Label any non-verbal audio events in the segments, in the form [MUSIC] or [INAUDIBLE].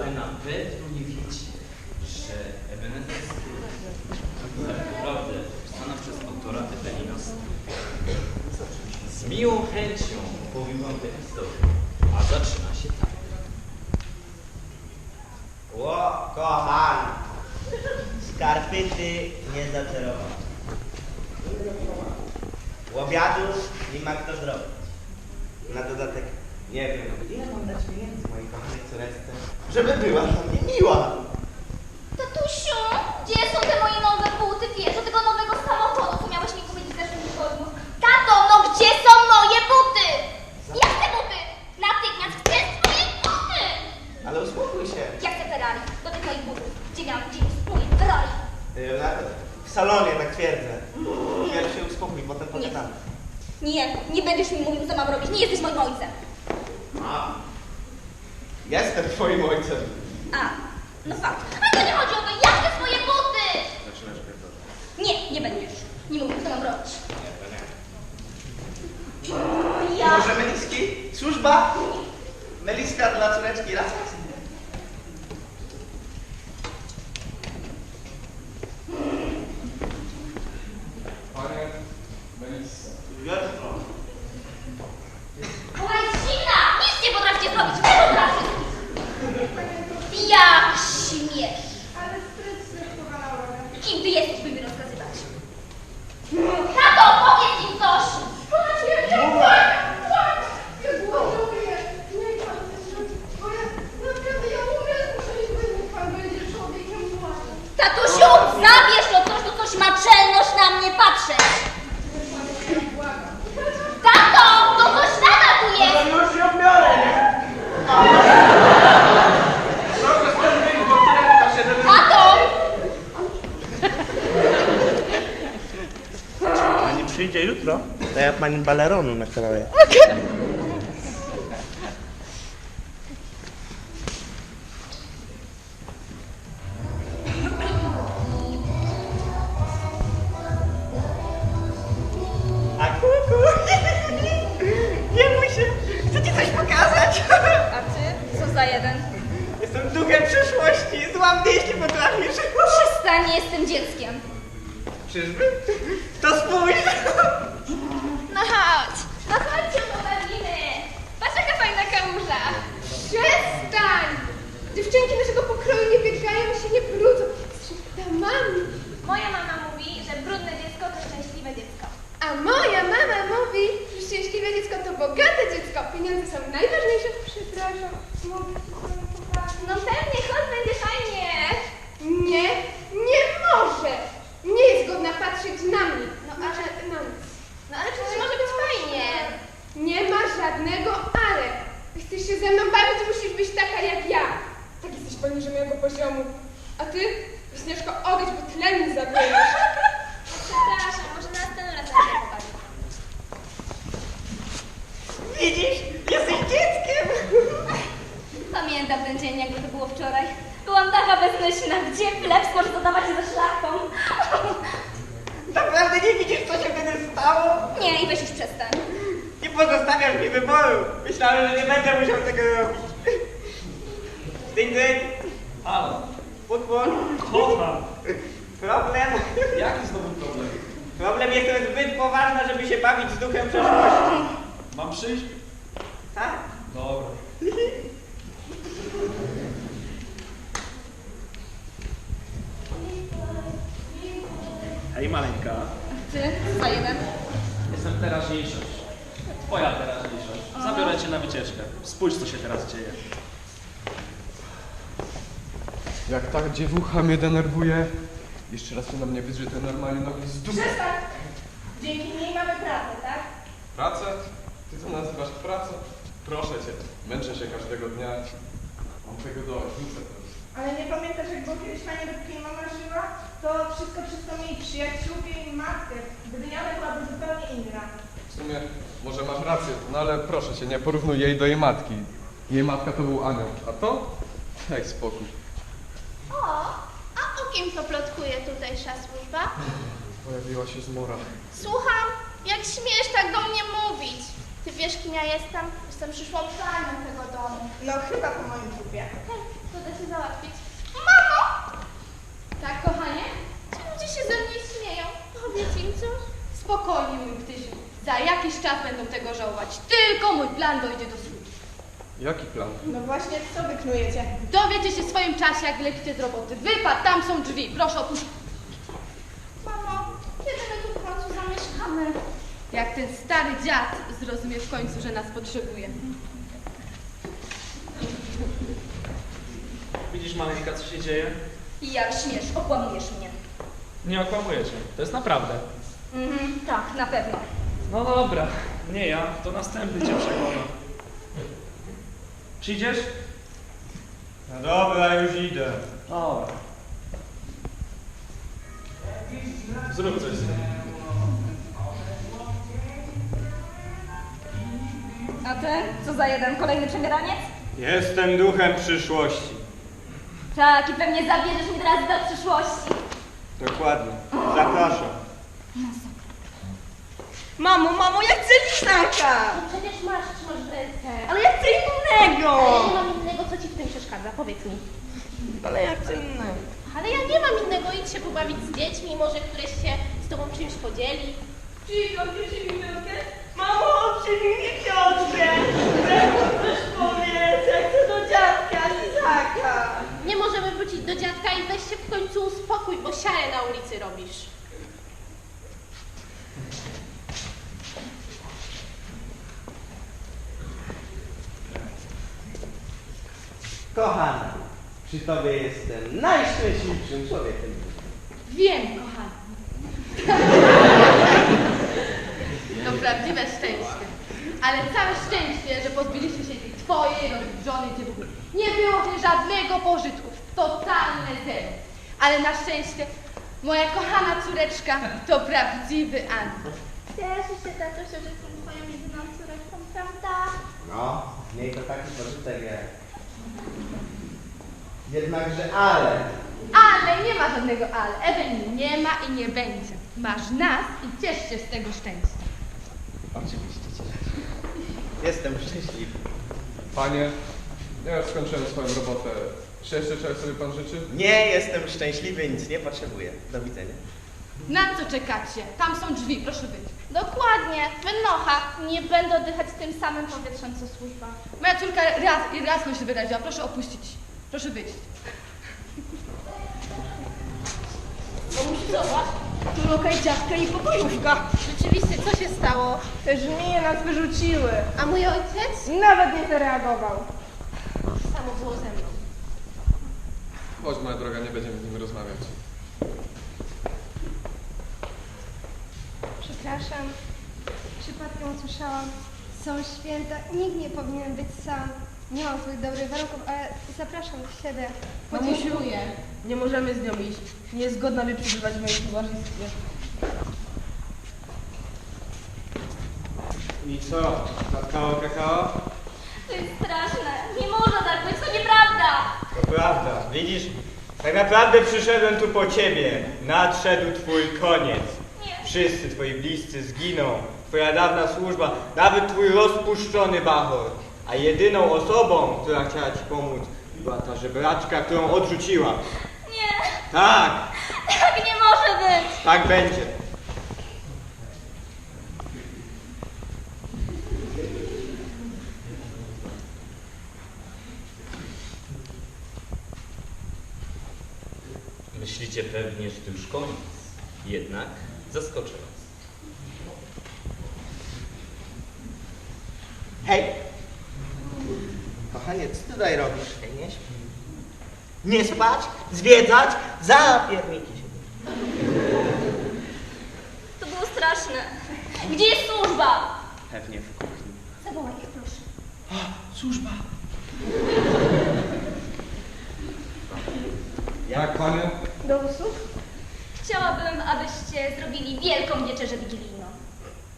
ale na pewno nie wiecie, że Ebenezer tak naprawdę pisana przez autora Ebenina z miłą chęcią powiem wam tę historię, a zaczyna się tak. O, kocham! Skarpyty nie zacerował. Łobiadu nie ma kto zrobić. Na dodatek nie wiem, ile mam dać pieniędzy mojej kochanej córeczce, żeby była dla mnie miła. Tatusiu, gdzie są te moje nowe buty? Wiesz, do tego nowego samochodu, co miałeś mi kupić w zeszłym tygodniu. Tato, no gdzie są moje buty? Jak te buty? Natychmiast chcę swoje buty! Ale uspokój się. Ja chcę Ferrari, do tych moich butów. Gdzie miałam gdzie swoje Ferrari? Yy, na- W salonie, tak twierdzę. Pierw się uspokój, potem pogadamy. Nie, nie będziesz mi mówił, co mam robić. Nie jesteś moim ojcem. Twoim ojcem. A, no fakt. Ale to nie chodzi o to, ja chcę swoje buty! Zaczynasz pierdolę. Nie, nie będziesz. Nie mówił, co mam robić. Nie, to nie. Ja... Może Meliski? Służba? Meliska dla córeczki, raz, raz. Panie Melissa. Wiotro. Ona jest zimna! Nic nie potraficie zrobić! Nie potraficie! Jak śmiesz! Ale sprytny chyba Laura. Kim ty jesteś, by mi rozkazywać? Tato, powiedz im coś! Panie, nie płacz, płacz! Ja głoduję. Nie pan też, bo ja naprawdę ja mówię, muszę iść, bo niech pan będzie człowiekiem młodym. Zabierz to coś, to coś ma czelność na mnie patrzeć! Tato, to coś nadal tu jest! już ją biorę, nie? Proszę stąd wyjść, bo córeczka się żeby... Tato! Pani przyjdzie jutro? To ja pani baleronu nakroję. [LAUGHS] Czyżby? To spójrz! No chodź! No chodź się pobawimy! Patrz jaka fajna kałuża! Przestań! Dziewczynki naszego pokroju nie biegają się, nie brudzą. Są damami. Moja mama mówi, że brudne dziecko to szczęśliwe dziecko. A moja mama mówi, że szczęśliwe dziecko to bogate dziecko. Pieniądze są najważniejsze. Przepraszam, mogę się panią poprawić? No pewnie, chodź, będzie fajnie! Nie, nie może. Nie jest godna patrzeć na mnie. No, Znaczy, ale- na nic. No ale przecież może być fajnie! Nie ma żadnego ale. Chcesz się ze mną bawić, musisz być taka jak ja. Tak jesteś poniżej mojego poziomu. A ty, Wiśnieszko, odejdź, bo tlen mi zabierzesz. Przepraszam, może następnym razem się pobawię. Widzisz? Jesteś dzieckiem! Pamiętam ten dzień, jakby to było wczoraj. Byłam taka bezmyślna, gdzie chleb może dodawać ze szlachtą. Naprawdę nie widzisz, co się wtedy stało? Nie, i weź już przestań. Nie pozostawiasz mi wyboru. Myślałem, że nie będę musiał tego robić. Dzień dzień. Halo, Futbol. kocham. Problem. Jaki znowu problem? Problem jest zbyt poważny, żeby się bawić z duchem przeszłości. Mam przyjść? Tak? Dobra. Hej maleńka, Ty, za jeden. jestem teraźniejszość. Twoja teraźniejszość. Zabiorę cię na wycieczkę. Spójrz co się teraz dzieje. Jak ta dziewucha mnie denerwuje, jeszcze raz się na mnie wydrze, to normalnie nogi z dupy. Przestań. Dzięki niej mamy pracę, tak? Pracę? Ty to nazywasz pracą? Proszę cię, męczę się każdego dnia. Mam tego dość, muszę to. Ale nie pamiętasz, jak było kiedyś fajnie, dopóki mama żyła? To wszystko przez tą jej przyjaciółkę i matkę. Gdyby nie ona, byłaby zupełnie inna. W sumie, może masz rację, no ale proszę cię, nie porównuj jej do jej matki. Jej matka to był anioł, a to? Daj spokój. Kim to plotkuje tutejsza służba? Pojawiła się zmora. Słucham, jak śmiesz tak do mnie mówić? Ty wiesz, kim ja jestem? Jestem przyszłą panią tego domu. No chyba po moim trupie. Hej, to da się załatwić. Mamo! Tak, kochanie? Ci ludzie się ze mnie śmieją. Powiedz im coś. Spokojnie, mój ptysiu. Za jakiś czas będą tego żałować. Tylko mój plan dojdzie do skutku. Jaki plan? No właśnie, co wy knujecie? Dowiecie się w swoim czasie, jak wylecicie z roboty. Wypad, tam są drzwi. Proszę opuścić. Mamo, kiedy my tu w końcu zamieszkamy? Jak ten stary dziad zrozumie w końcu, że nas potrzebuje. Widzisz, maleńka, co się dzieje? I jak śmiesz, okłamujesz mnie. Nie okłamuję cię. To jest naprawdę. Mhm, tak, na pewno. No dobra, nie ja, to następny cię przekona. Przyjdziesz? No dobra, już idę. Dobra. Zrób coś z tym. A ten? Co za jeden? Kolejny przebieraniec? Jestem duchem przyszłości. Tak, i pewnie zabierzesz mnie teraz do przyszłości. Dokładnie. Zapraszam. Mamo, mamo, ja chcę liśnaka! No przecież masz, trzymasz w ręce. Ale ja chcę innego! Ale ja nie mam innego, co ci w tym przeszkadza, powiedz mi. Ale ja chcę innego. Ale ja nie mam innego, idź się pobawić z dziećmi, może któreś się z tobą czymś podzieli. Cicho, bierze mi piątkę. Mamo, przyjmij mi piątkę! Chcę mu coś powiedzieć, ja chcę do dziadka, Lizaka! Nie możemy wrócić do dziadka i weź się w końcu uspokój, bo siarę na ulicy robisz. Kochana, przy tobie jestem najszczęśliwszym człowiekiem. Wiem, kochani. To prawdziwe szczęście. Ale całe szczęście, że pozbyliście się tej twojej rozgrzonej dziewuchy. Nie było w niej żadnego pożytku. Totalne zero. Ale na szczęście moja kochana córeczka to prawdziwy anioł. Cieszę się, tatusiu, że jestem twoją jedyną córeczką, prawda? No, w niej to taki pożytek jest. Jednakże ale. Ale nie ma żadnego ale. Ewelin nie ma i nie będzie. Masz nas i ciesz się z tego szczęścia. Oczywiście cieszę się. Jestem szczęśliwy. Panie, ja już skończyłem swoją robotę. Czy jeszcze czegoś sobie pan życzy? Nie jestem szczęśliwy, nic nie potrzebuję. Do widzenia. Na co czekacie? Tam są drzwi, proszę być. Dokładnie, wynocha. Nie będę oddychać tym samym powietrzem, co służba. Moja córka raz, raz się wyraziła. Proszę opuścić. Proszę wyjść. Zobacz, Tu lokaj dziadka i pokojówka. rzeczywiście, co się stało? Te żmije nas wyrzuciły. A mój ojciec? Nawet nie zareagował. Samo było ze mną. Chodź, moja droga, nie będziemy z nim rozmawiać. Przepraszam, przypadkiem usłyszałam, są święta, nikt nie powinien być sam. Nie mam złych dobrych warunków, ale zapraszam do siebie. Mamusiu, nie możemy z nią iść. Nie jest godna, by przebywać w moim towarzystwie. I co? Kakao, kakao? To jest straszne. Nie może tak być, to nieprawda. To prawda. Widzisz? Tak naprawdę przyszedłem tu po ciebie. Nadszedł twój koniec. Nie. Wszyscy twoi bliscy zginą. Twoja dawna służba, nawet twój rozpuszczony bachor. A jedyną osobą, która chciała ci pomóc, była ta żebraczka, którą odrzuciła. Nie, Tak, tak nie może być. tak będzie. Myślicie pewnie, że to już koniec. Jednak zaskoczę was. Hej! Kochanie, co ty tutaj robisz? Nie śpi. Nie spać? Zwiedzać? Zapierniki się. To było straszne. Gdzie jest służba? Pewnie w kuchni. Zawołaj ich, proszę. Służba. Tak, panie? Do usług? Chciałabym, abyście zrobili wielką wieczerzę wigilijną.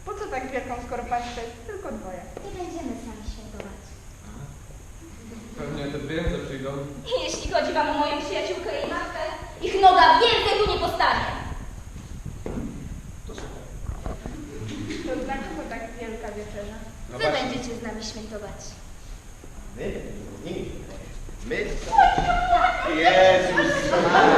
Po co tak wielką, skoro państwo jest tylko dwoje? Nie będziemy sami świętować. Pewnie te pieniądze przyjdą. Jeśli chodzi wam o moją przyjaciółkę i matkę, ich noga więcej tu nie postanie. To dlaczego tak wielka wieczerza? No Wy będziecie z nami świętować. My? Nimi. My? Jezus Ja